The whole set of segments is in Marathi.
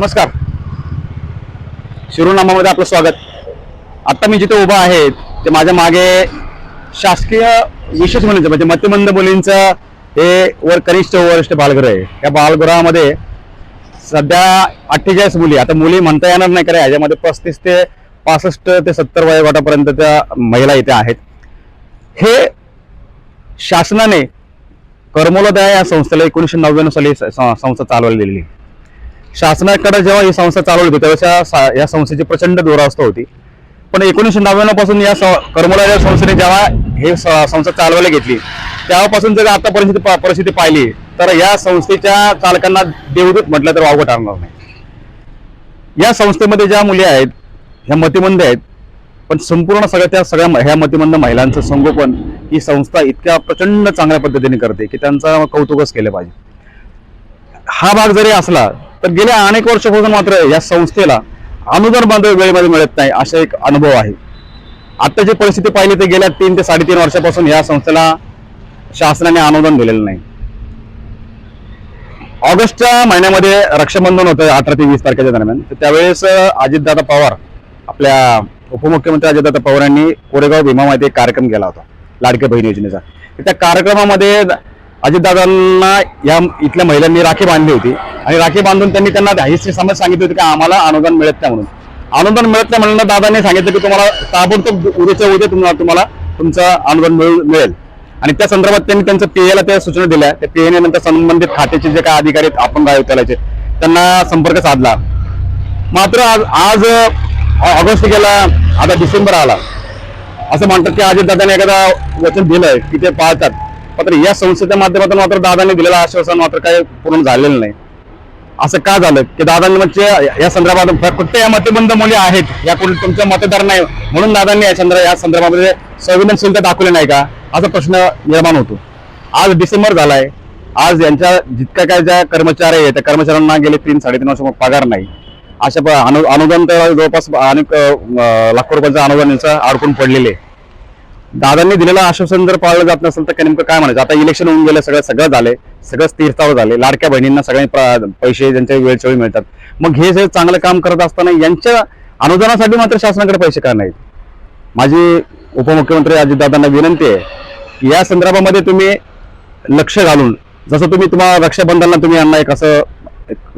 नमस्कार. शिरोनामामध्ये आपलं स्वागत. आता मी जिथे उभा आहे ते माझ्या मागे शासकीय विशेष मुलींचं म्हणजे मतिमंद मुलींचं हे वर कनिष्ठ वरिष्ठ बालगृह आहे. या बालगृहामध्ये सध्या अठ्ठेचाळीस मुली आता मुली म्हणता येणार नाही कारण याच्यामध्ये पस्तीस ते पासष्ट ते सत्तर वयोगटापर्यंत त्या महिला इथे आहेत. हे शासनाने कर्मोलोदया या संस्थेला एकोणीसशे नव्याण्णव साली संस्था चालवलेली. आहे. शासनाकडे जेव्हा ही संस्था चालवली होती तेव्हा या संस्थेची प्रचंड दुरावस्था होती. पण एकोणीसशे नव्याण्णवपासून या स- करमोला या संस्थेने जेव्हा हे संस्था चालवायला घेतली तेव्हापासून जर आता परिस्थिती परिस्थिती पाहिली तर या संस्थेच्या चालकांना देवदूत म्हटलं तर वावगं ठरणार नाही. या संस्थेमध्ये ज्या मुली आहेत ह्या मतिमंद आहेत पण संपूर्ण सगळ्या त्या सगळ्या ह्या मतिमंद महिलांचं संगोपन ही संस्था इतक्या प्रचंड चांगल्या पद्धतीने करते की त्यांचा कौतुकच केलं पाहिजे. हा भाग जरी असला तर गेल्या अनेक वर्षापासून मात्र या संस्थेला अनुदान बांधव वेळेमध्ये मिळत नाही असा एक अनुभव आहे. आता जी परिस्थिती पाहिली तर गेल्या तीन ते साडेतीन वर्षापासून या संस्थेला शासनाने अनुदान दिलेलं नाही. ऑगस्टच्या महिन्यामध्ये रक्षाबंधन होतं अठरा ते वीस तारखेच्या दरम्यान. तर त्यावेळेस अजितदादा पवार आपल्या उपमुख्यमंत्री अजितदादा पवार यांनी कोरेगाव भीमामध्ये एक कार्यक्रम केला होता लाडक्या बहीण योजनेचा. त्या कार्यक्रमामध्ये अजितदादांना या इथल्या महिलांनी राखी बांधली होती. आणि राखी बांधून त्यांनी त्यांना हिस्से समज सांगितली होती की आम्हाला अनुदान मिळत नाही म्हणून. अनुदान मिळत नाही म्हणून दादांनी सांगितलं की तुम्हाला ताबडतोब उद्याच्या उद्या तुम्हाला तुम्हाला तुमचं अनुदान मिळू- मिळेल. आणि त्या संदर्भात त्यांनी त्यांचं पीएला त्या सूचना दिल्या. त्या पीएने नंतर संबंधित खात्याचे जे काय अधिकारी आहेत आपण आयुक्तालयाचे त्यांना संपर्क साधला. मात्र आज आज ऑगस्ट गेला आता डिसेंबर आला. असं म्हणतात की अजित दादाने एखादा वचन दिलंय की ते पाळतात. मात्र या संस्थेच्या माध्यमातून मात्र दादाने दिलेलं आश्वासन मात्र काही पूर्ण झालेलं नाही. असं का झालं? की दादांनी म्हणजे या संदर्भात फक्त या मतिबंध मुली आहेत. या कोणी तुमचं मतदार नाही. म्हणून दादांनी या संदर्भ या संदर्भामध्ये संवेदनशीलता दाखवली नाही का? असा प्रश्न निर्माण होतो. आज डिसेंबर झालाय. आज यांच्या जितक्या काय ज्या कर्मचारी आहेत त्या कर्मचाऱ्यांना गेले तीन साडेतीन वर्ष पगार नाही. अशा प- अनु अनुदान तर जवळपास अनेक लाखो रुपयांचं अनुदान यांचं अडकून पडलेले. आहे. दादांनी दिलेलं आश्वासन जर पाळलं जात नसेल तर नेमकं काय म्हणायचं? आता इलेक्शन होऊन गेलं सगळं सगळं झालंय. सगळं स्थिरतावर झाले. लाडक्या बहिणींना सगळ्यांनी पैसे ज्यांच्या वेळच्या वेळी मिळतात. मग हे जे चांगलं काम करत असताना यांच्या अनुदानासाठी मात्र शासनाकडे पैसे का नाहीत? माझी उपमुख्यमंत्री अजितदादांना विनंती आहे की या संदर्भामध्ये तुम्ही लक्ष घालून जसं तुम्ही तुम्हाला रक्षाबंधनला तुम्ही यांना एक असं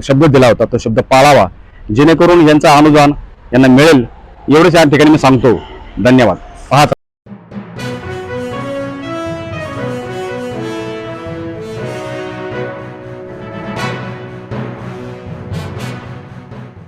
शब्द दिला होता तो शब्द पाळावा. जेणेकरून यांचं अनुदान यांना मिळेल. एवढंच या ठिकाणी मी सांगतो. धन्यवाद. पाहत